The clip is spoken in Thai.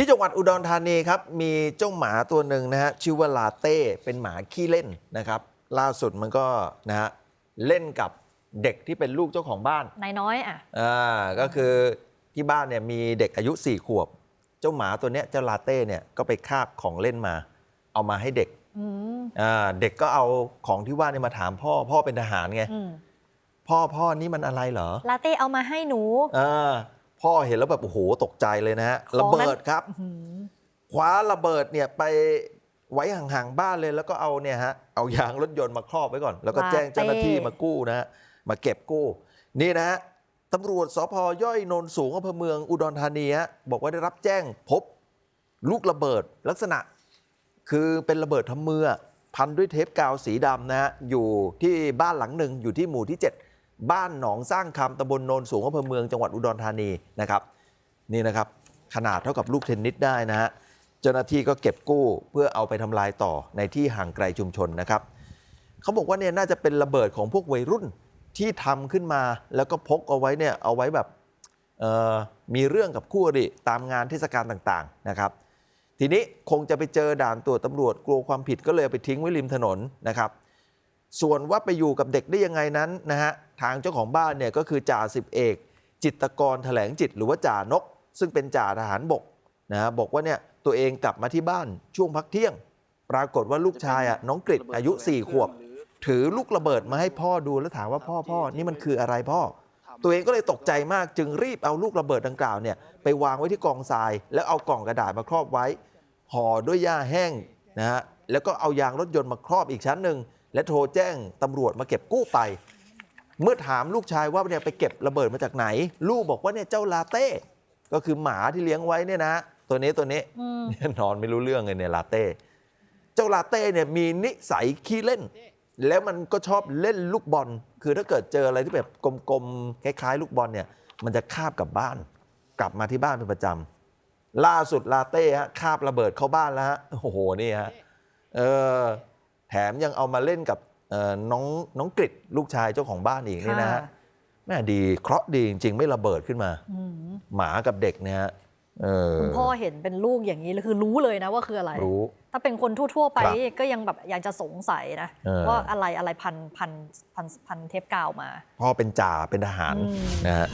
ที่จังหวัดอุดรธานีครับมีเจ้าหมาตัวหนึ่งนะฮะชื่อว่าลาเต้เป็นหมาขี้เล่นนะครับ ล่าสุดมันก็นะฮะเล่นกับเด็กที่เป็นลูกเจ้าของบ้านนายน้อยอะอ่าก็คือที่บ้านเนี่ยมีเด็กอายุ4ขวบ เจ้าหมาตัวเนี้ยเจ้าลาเต้เนี่ยก็ไปคาบของเล่นมา เอามาให้เด็กอืมอ่าเด็กก็เอาของที่ว่าเนี่ยมาถามพ่อพ่อเป็นทหารไงอืมพ่อพ่อนี่มันอะไรเหรอลาเต้เอามาให้หนูอ่า พ่อเห็นแล้วแบบโอ้โหตกใจเลยนะฮะของนั้นระเบิดครับอื้อหือคว้าระเบิดเนี่ยไปไว้ห่างๆบ้านเลยแล้วก็เอาเนี่ยฮะเอายางรถยนต์มาครอบไว้ก่อน แล้วก็แจ้งเจ้าหน้าที่มากู้นะฮะมาเก็บกู้ นี่นะฮะตำรวจสพย่อยนนสูงอำเภอเมืองอุดรธานีฮะบอกว่าได้รับแจ้งพบลูกระเบิดลักษณะ คือเป็นระเบิดทำมือพันด้วยเทปกาวสีดำนะฮะอยู่ที่บ้านหลังหนึ่งอยู่ที่หมู่ที่ 7 บ้านหนองสร้างคำตำบลโนนสูงอำเภอเมืองจังหวัดอุดรธานีนะครับ นี่นะครับ ขนาดเท่ากับลูกเทนนิสได้นะฮะเจ้าหน้าที่ก็เก็บกู้เพื่อเอาไปทำลายต่อในที่ห่างไกลชุมชนนะครับเขาบอกว่าเนี่ยน่าจะเป็นระเบิดของพวกวัยรุ่นที่ทำขึ้นมาแล้วก็พกเอาไว้เนี่ยเอาไว้แบบมีเรื่องกับคู่อริตามงานเทศกาลต่างๆนะครับ ทีนี้คงจะไปเจอด่านตรวจตำรวจกลัวความผิดก็เลยเอาไปทิ้งไว้ริมถนนนะครับ ส่วนว่าไปอยู่กับเด็กได้ยังไงนั้นนะฮะทางเจ้าของบ้านเนี่ยก็คือจ่าสิบเอก จิตรกรแถลงจิตหรือว่าจ่านก ซึ่งเป็นจ่าทหารบกนะฮะบอกว่าเนี่ยตัวเองกลับมาที่บ้านช่วงพักเที่ยง ปรากฏว่าลูกชายอะน้องกริดอายุ4ขวบ ถือลูกระเบิดมาให้พ่อดูแล้วถามว่าพ่อพ่อนี่มันคืออะไรพ่อ ตัวเองก็เลยตกใจมากจึงรีบเอาลูกระเบิดดังกล่าวเนี่ยไปวางไว้ที่กองทราย แล้วเอากล่องกระดาษมาครอบไว้ห่อด้วยหญ้าแห้งนะฮะแล้วก็เอายางรถยนต์มาครอบอีกชั้นหนึ่ง และโทรแจ้งตำรวจมาเก็บกู้ไป เมื่อถามลูกชายว่าเนี่ยไปเก็บระเบิดมาจากไหน ลูกบอกว่าเนี่ยเจ้าลาเต้ก็คือหมาที่เลี้ยงไว้เนี่ยนะ ตัวนี้ตัวนี้อืมเนี่ยนอนไม่รู้เรื่องเลยเนี่ยลาเต้เจ้าลาเต้เนี่ยมีนิสัยขี้เล่น แล้วมันก็ชอบเล่นลูกบอล คือถ้าเกิดเจออะไรที่แบบกลมๆคล้ายๆ ลูกบอลเนี่ย มันจะคาบกลับบ้าน กลับมาที่บ้านเป็นประจำล่าสุดลาเต้ฮะคาบระเบิดเข้าบ้านแล้วฮะโอ้โหนี่ฮะเออ แถมยังเอามาเล่นกับเอ่อน้องน้องกริดลูกชายเจ้าของบ้านอีกนี่นะฮะค่ะแม่ดีเคราะห์ดีจริง ๆ ไม่ระเบิดขึ้นมาอืมหมากับเด็กเนี่ยฮะเออคุณพ่อเห็นเป็นลูกอย่างนี้เลยคือรู้เลยนะว่าคืออะไรรู้ถ้าเป็นคนทั่ว ๆ ไปครับก็ยังแบบอยากจะสงสัยนะเออว่าอะไรอะไรพันพันพันพันเทปกาวมา พ่อเป็นจ่าเป็นทหารอืมนะฮะ